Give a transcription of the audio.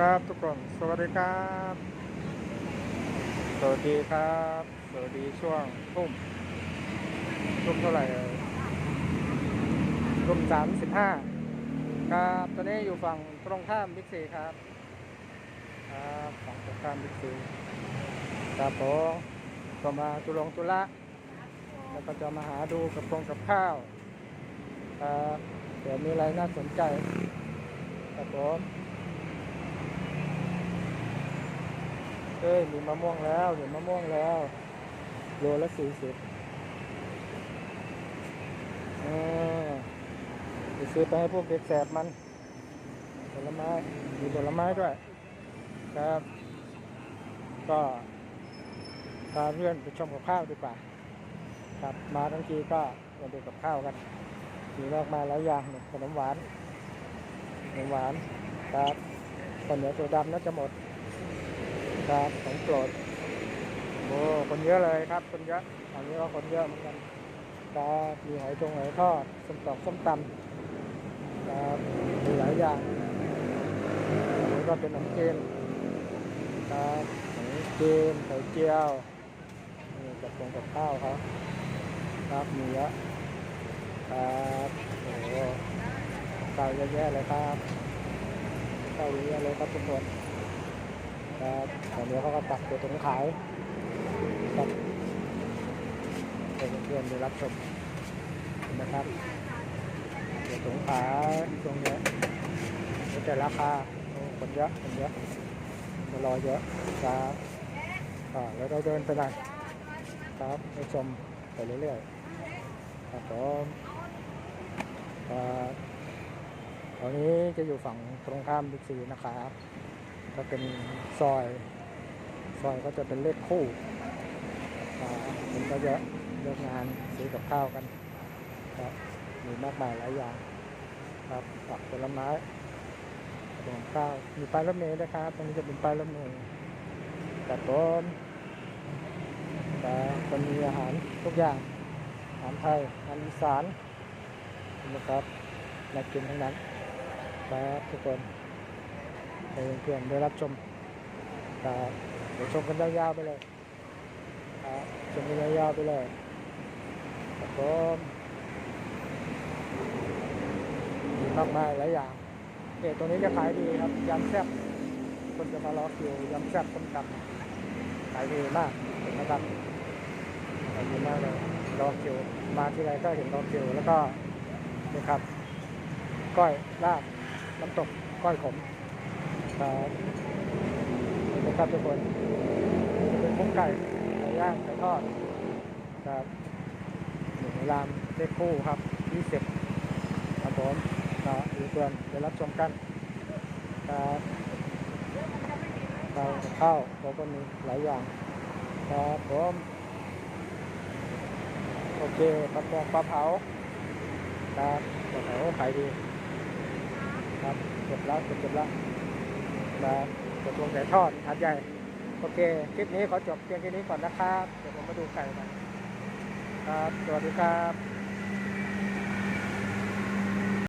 ครับทุกคน สวัสดีครับ สวัสดีครับ สวัสดีช่วงทุ่มทุ่มเท่าไหร่ทุ่มสามสิบห้าครับ ตอนนี้อยู่ฝั่งตรงข้ามบิ๊กซีครับ ครับฝั่งตรงข้ามบิ๊กซีครับผมก็มาตุลงตุละแล้วก็จะมาหาดูกับกงกับข้าวครับเดี๋ยวมีอะไรน่าสนใจครับผม เอ้ย มีมะม่วงแล้วเห็นมะม่วงแล้ว โลละสี่สิบเออจะซื้อไปให้พวกเด็กแสบมัน ผลไม้ มีผลไม้ด้วย ครับ ก็พาเพื่อนไปชมกับข้าวดีกว่า ครับ มาทั้งทีก็มาดูกับข้าวกัน มีมากมายหลายอย่างขนมหวาน ขนมหวาน ครับคนเหนียวตัวดำน่าจะหมด ครับของโปรดโอ้คนเยอะเลยครับคนเยอะอันนี้ก็คนเยอะเหมือนกันครับมีหอยตรงหอยทอดส้มตอกส้มตำครับมีหลายอย่างนี่ก็เป็นขนมจีนครับขนมจีนไข่เจียวนี่กับตรงกับข้าวเขาครับมีเยอะครับโอ้โหข้าวเยอะแยะเลยครับข้าวเยอยะเลยครับทุกคน ครับตอนนี้เขาก็ตักตัวตรงขายครับเพื่อนๆได้รับชมนะครับตัวตรงขายตรงนี้แต่ราคาคนเยอะคนเยอะมารอเยอะครับอ่าแล้วเราเดินไปไหนครับไปชมไปเรื่อยๆครับผมตอนนี้จะอยู่ฝั่งตรงข้ามบิ๊กซีนะครับ ก็เป็นซอย ซอยก็จะเป็นเลขคู่อ่ามันก็เยอะเลิกงานซื้อกับข้าวกันครับมีมากมายหลายอย่าง ครับผักผลไม้ขนมข้าวมีป้ายรถเมล์ด้วยครับ ตรงนี้จะเป็นป้ายรถเมล์แต่ต้นแต่คนมีอาหารทุกอย่าง อาหารไทยอาหารอีสานนะครับน่ากินทั้งนั้นครับทุกคน ให้เพื่อนๆได้รับชมครับเดี๋ยวชมกันยาวๆไปเลยครับชมกันยาวๆไปเลยครับผมมีมากมายหลายอย่างเนี่ยตรงนี้จะขายดีครับยำแซ่บคนจะมารอคิวยำแซ่บต้มตำขายดีมากนะครับขายดีมากเลยรอคิวมาที่ไรก็เห็นรอคิวแล้วก็นี่ครับ ก้อยลาบน้ำตกก้อยขม ครับนะครับทุกคนเป็นพุงไก่ไก่ย่างไก่ทอดครับหนึ่งรามเลขคู่ครับยี่สิบครับผมนะอยู่เพื่อนเดี๋ยวรับชมกันครับเรากับข้าวเราก็มีหลายอย่างครับผมโอเคปลาปองปลาเผาครับปลาเผาขายดีครับเก็บแล้วเก็บเก็บแล้ว มาตกลงไก่ทอดอันใหญ่ โอเค คลิปนี้ขอจบเพียงแค่นี้ก่อนนะครับ เดี๋ยวผมมาดูไก่กันครับ สวัสดีครับ